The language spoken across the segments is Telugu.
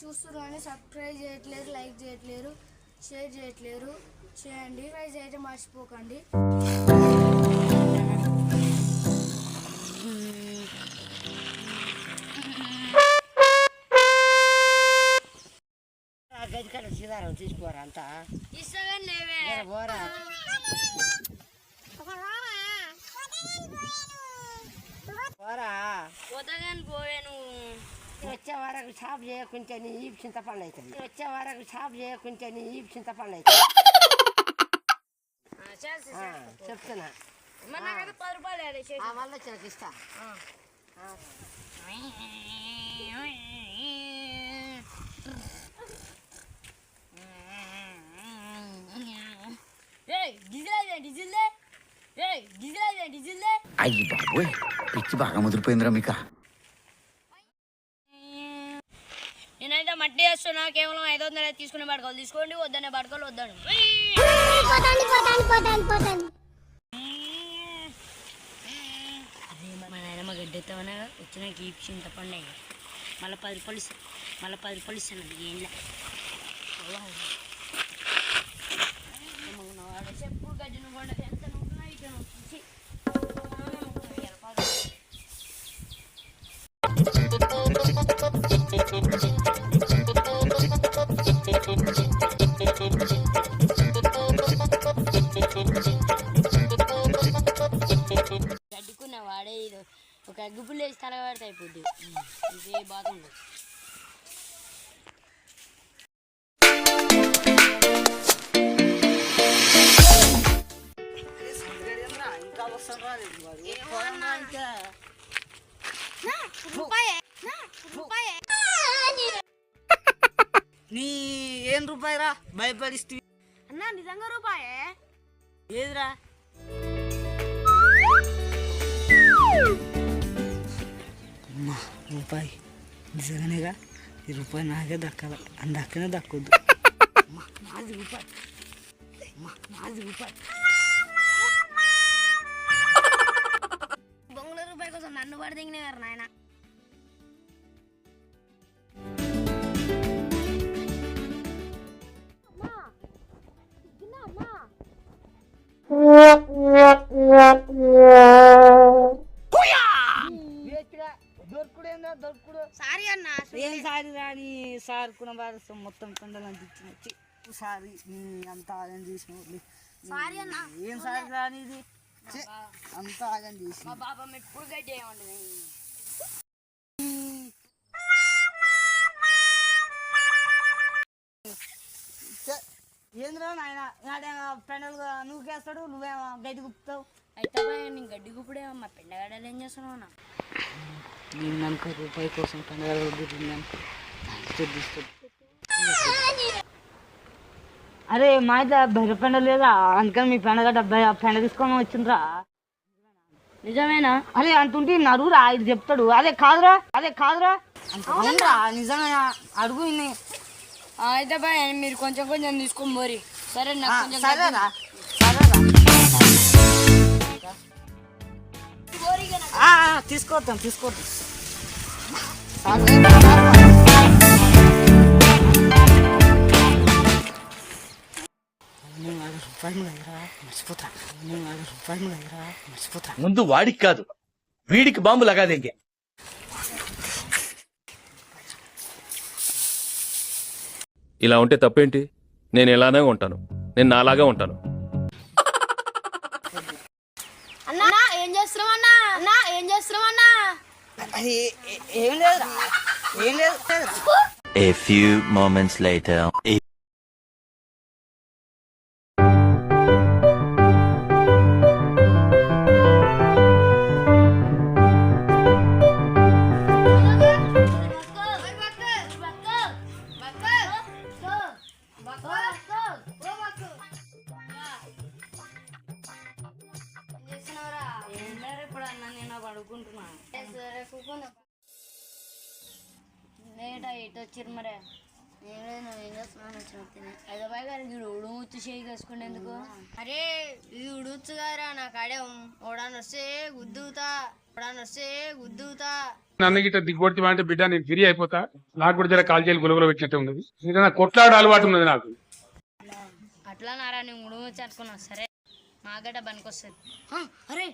చూస్తున్నారు కానీ సబ్స్క్రైబ్ చేయట్లేరు లైక్ చేయట్లేరు షేర్ చేయట్లేరు. చేయండి ప్రైజ్ అయితే మర్చిపోకండి. గది కాడ సీతారాం తీసుకోరా అంతా? పోరా. పోరా. పోతాగాని పోవే నువ్వు. వచ్చే వరకు షాప్ చేయకుంటే నీ ఈ చింతపండు అవుతుంది వచ్చే వరకు షాప్ చేయకుంటే నీ ఈ చింతపండు అవుతుంది. చెప్తున్నా. వల్ల నాకు ఇస్తా ఆ. ఆ. ఏయ్ డీజిల్ అయితే డీజిల్ దే ఏయ్ డీజిల్ అయితే డీజిల్ దే అయ్యి బాబోయ్ పిచ్చి బాగా ముదిరిపోయిందిరా మీకు. నేనైతే మట్టి వేస్తున్నా కేవలం ఐదు వందలు తీసుకునే పడుకోవాలి తీసుకోండి వద్దనే పడుకోవాలి వద్దాను. అరే మా నాయనమ్మ వచ్చిన గీప్షన్ తప్పండి మళ్ళీ పది రూపాయలు ఇస్తాను మళ్ళీ పది రూపాయలు ఇస్తాను అది చెప్పు గడ్డిని కూడా ఎంత నువ్వున్నా ఇక్కడ వచ్చి గడ్డుకున్న నీ ఏం రూపాయరా భయపడిస్తే అన్నా నిజంగా రూపాయే ఏదిరా అమ్మా రూపాయి నిజంగానేగా ఈ రూపాయి నాకే దక్కాల అని దక్కనే దక్కొద్దు అమ్మా, నాది రూపాయి అమ్మా, నాది రూపాయి కోసం నన్ను పడి దిగినారు నాయన సారీ అన్న ఏం సారి రాని సార్ మొత్తం తెచ్చిన సారీ అంత చేసిన సారీ అన్న. ఏం సారి రాని ఇది అంత ఆగం మా బాబా మెప్పుడు గడ్డి ఛే, ఏంద్రా నాయన? నాడేమో పెండలుగా నువ్వు కేస్తాడు నువ్వేమో గడ్డి గుప్పుతావు? అయితే నేను గడ్డి గుప్పుడే మా పెండగడ్డలు ఏం చేస్తున్నావు అన్న? నేను అనుకో రూపాయి కోసం పండుగ తిన్నాను అరే మా అయితే బెర్ర పెండ లేదా? అందుకని మీ పెండగడ్డ పెండ తీసుకొని వచ్చిండ్రా నిజమేనా? అరే అంటుంటే నడువురా ఇది చెప్తాడు. అదే కాదురా అదే కాదురా. అవునరా నిజమేనా అడుగు ఇన్ని. అయితే బాయ్ మీరు కొంచెం కొంచెం తీసుకొని పోరి. సరే నాకు కొంచెం సరేరా సరేరా. ముందు వాడికి కాదు వీడికి బాంబు లగాదేంగే ఇలా ఉంటే తప్పేంటి? నేను ఇలానే ఉంటాను. నేను నాలాగా ఉంటాను. అన్నా ఏం చేస్తున్నావు అన్నా? అన్నా ఏం లేదు. A few moments later. ఎటు వచ్చిర్రు మరే హైదరాబాద్ గారికి వీడు ఉడుముచ్చు చేయి వేసుకునేందుకు అరే ఇది ఉడుచ్చు గారా నా కాడే ఓడాన్ని వస్తే గుద్దుతా ఓడాన్ని వస్తే గుద్దుతా. నన్ను గిట్ట దిగ్గొట్టి అంటే బిడ్డ నేను ఫ్రీ అయిపోతా. నాకు కూడా జర కాల్ చేయాలి గులగుల పెట్టినట్టు ఉన్నది. ఏదైనా కొట్లాడ అలవాటు ఉన్నది నాకు. అట్లా నారా నేను ఉడుము చట్టుకున్నా సరే మా గడ్డ అరే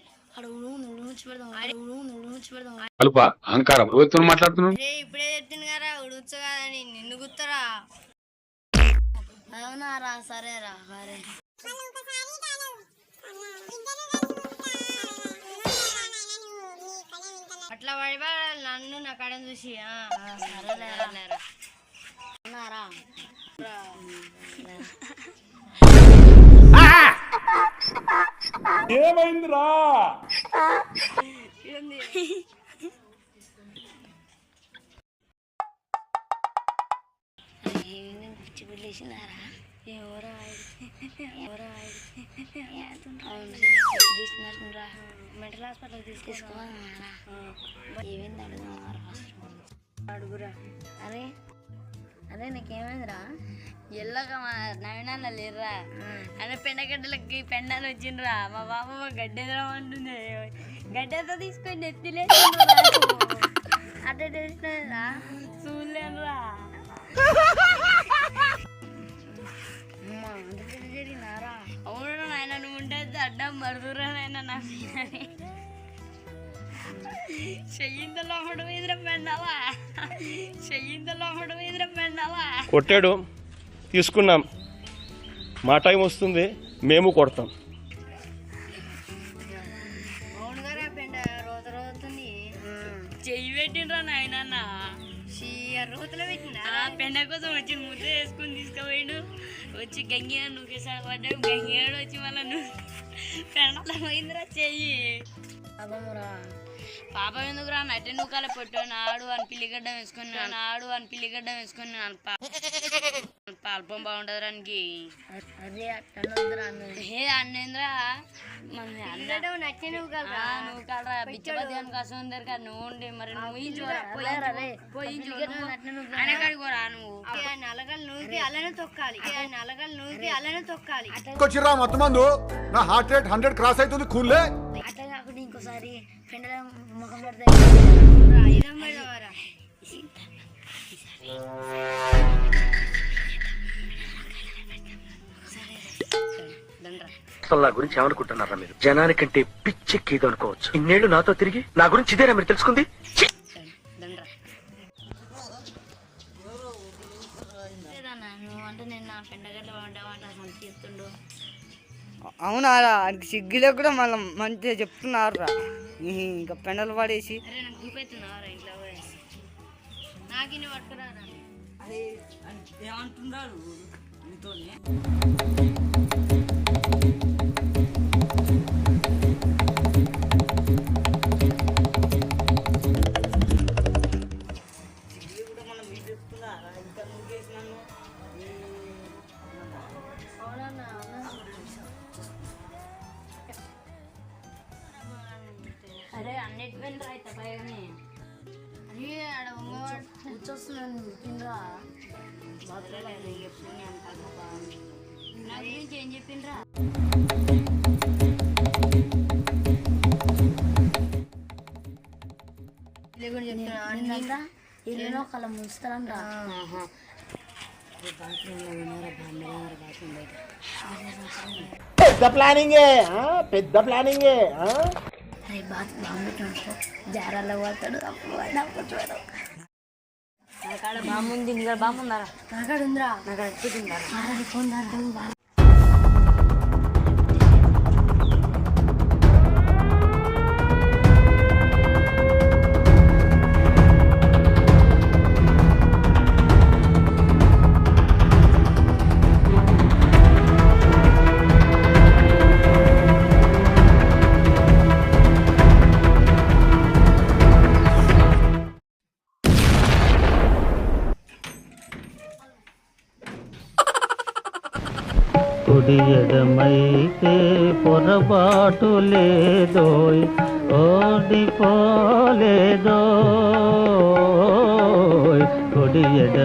ఉడుము ఉడుముచ్చి పెడదాం. ఉడుము ఉడుముచ్చి పెడదాం కలుప అహంకారం. ఎవరితో మాట్లాడుతున్నాను రే ఇప్పుడే చెప్పింది కదా ఉడుచు కదని నిన్ను గుర్తురా అవునారా సరేరా సరే అట్లా పడిపోయాలి నన్ను నా కడని చూసి. సరేలేరా లేరా అవునారా రా. ఏమైందిరా పిచ్చి పిల్లేసినారా ఎవరో ఎవరో తీసుకున్నారా? మెంటల్ హాస్పిటల్ ఏమైంది అడుగుతున్నారా అడుగురా. అరే అరే నీకేమైందిరా? ఎల్లగా మా నవీనాన్న లేరురా. అనే పెండగడ్డలకి పెండాలు వచ్చిండ్రా. మా బాబు మా గడ్డెదరా అంటుంది గడ్డతో తీసుకొని ఎత్తిలే అదే తెలిసినరా చూడలేనురా. అవును నాయన నువ్వు ఉండేది అడ్డం మరుదురా నాయన నా చెయ్యిందలో అమ్మడు ఎదుర పెండావా చెయ్యిందలో అమ్మడు ఎదుర పెండావా కొట్టాడు. తీసుకున్నాం. మా టైం వస్తుంది. మేము కొడతాం. చెయ్యి పెట్టిండ్రా నాయన రోతలో పెట్టినా ఆ పెండ కోసం వచ్చి ముద్ద వేసుకుని తీసుకుపోయిండు. వచ్చి గంగియాడు నూకేసాడు పడ్డాడు గంగియాడు వచ్చి మళ్ళీ నువ్వు పెండలో పోయిందిరా చెయ్యి పాప ఎందుకురా? నటి నూకాల పెట్టు నాడు అని పిల్లిగడ్డ వేసుకుని నాడు అని పిల్లిగడ్డ వేసుకుని పాల్పం బాగుంటది అదే అట్టనొద్దురా ఏ అన్నేంద్రా? మన అందరూ నచ్చి నువ్వు కాడరా బిచ్చపతి ఉండి మరి నువ్వు నూకి అలానే తొక్కాలి. ఆ నలగలు నూకి అలానే తొక్కాలి. మొత్తం నా హార్ట్ రేట్ హండ్రెడ్ క్రాస్ అవుతుంది కూల్లే అట్లా కాకుండా ఇంకోసారి పెండల ముఖం నా గురించి ఏమనుకుంటున్నారా మీరు? జనానికంటే పిచ్చెక్కేది అనుకోవచ్చు. ఇన్నేళ్ళు నాతో తిరిగి నా గురించి ఇదేనా మీరు తెలుసుకుంది? నువ్వు అంటే నేను నా అసలు తీస్తుండు అవునారా ఆయనకి సిగ్గులో కూడా మళ్ళీ మంచిగా చెప్తున్నారా ఇంకా పెండలు పడేసి. ఎప్పుడు నేను అంటాను బాగుంది నా గురించి ఏం చెప్పిండ్రా? ఇల్లులో కళ్ళ ముంచుతారంట పెద్ద ప్లానింగే? పెద్ద ప్లానింగే? అరే బాత్ బాగుంటుంది జారాల్లో పోతాడు అప్పుడు వాడు అప్పుడు చూడు నాకాడ బాగుంది ఇంకా బాగుందారా నాకాడ ఉందిరా. నాకాడ ఎక్కుతుందా కుడి ఎడమైతే పొరపాటు లేదోయ్ ఓడిపోలేదో కుడి ఎడ